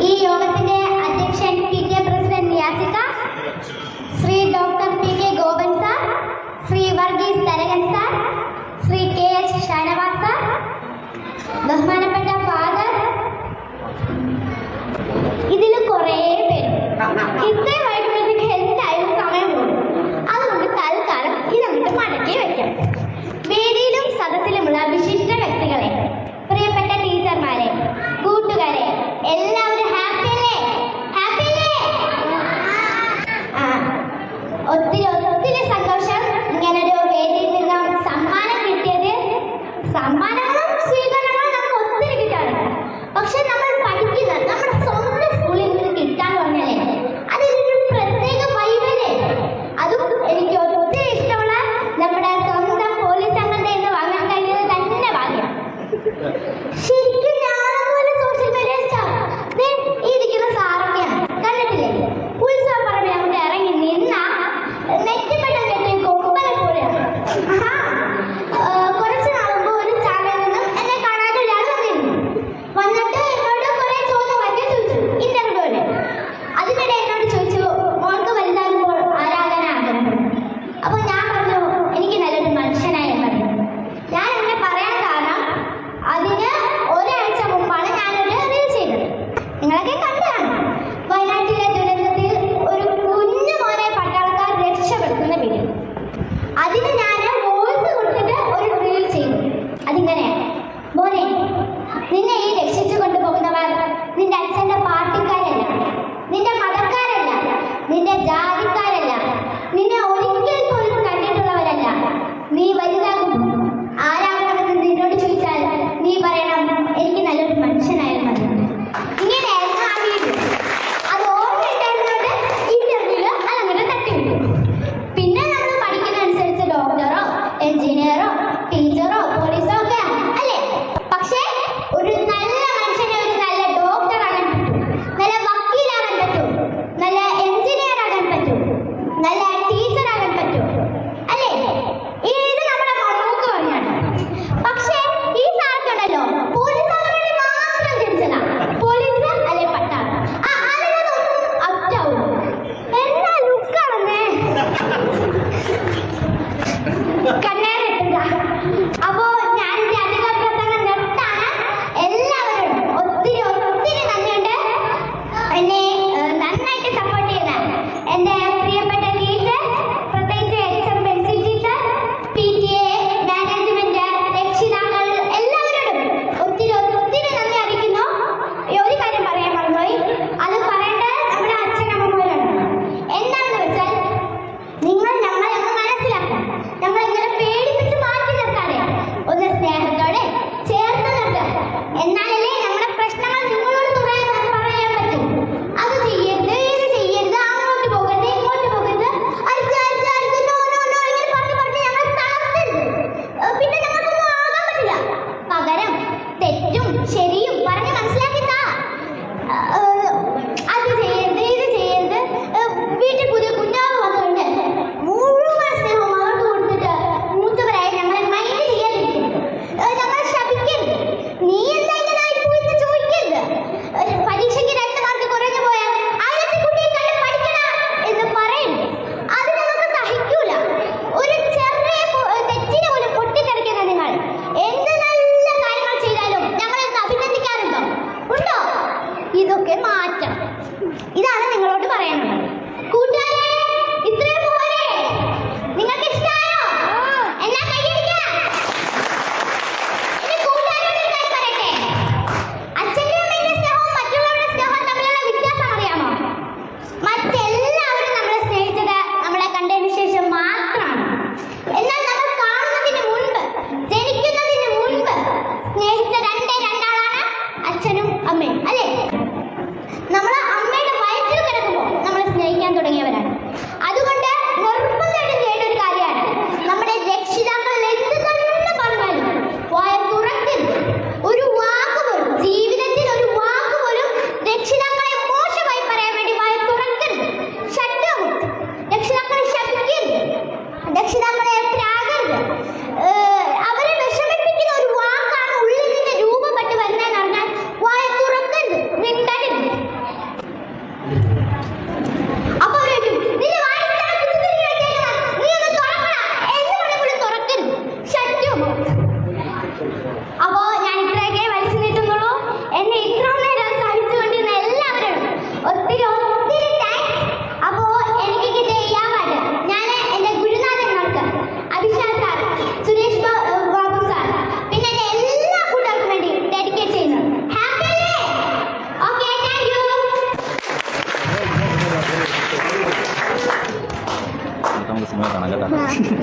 ഈ യോഗത്തിന്റെ അധ്യക്ഷൻ P K president നിയാസിക്ക Shri doctor P K Gopan sir Shri Varghese Tharakan sir Shri K H Shanavas sir ബഹുമാന അപ്പോ ഞാൻ പ്രസംഗം നിർത്താന് എല്ലാവരും ഒത്തിരി ഒത്തിരി നന്ദിയുണ്ട്. എന്നെ നന്നായിട്ട് സപ്പോർട്ട് ചെയ്യുന്ന എന്റെ പ്രിയപ്പെട്ട ടീച്ചർ പ്രത്യേകിച്ച് എച്ച് എം ബെൻസി ടീച്ചർ എ മാനേജ്മെന്റ് രക്ഷിതാക്കൾ എല്ലാവരോടും ഒത്തിരി ഒത്തിരി നന്ദി അറിയിക്കുന്നു. ഒരു കാര്യം പറയാൻ മറന്നുപോയി. അത് പറയാൻ kamu kesini.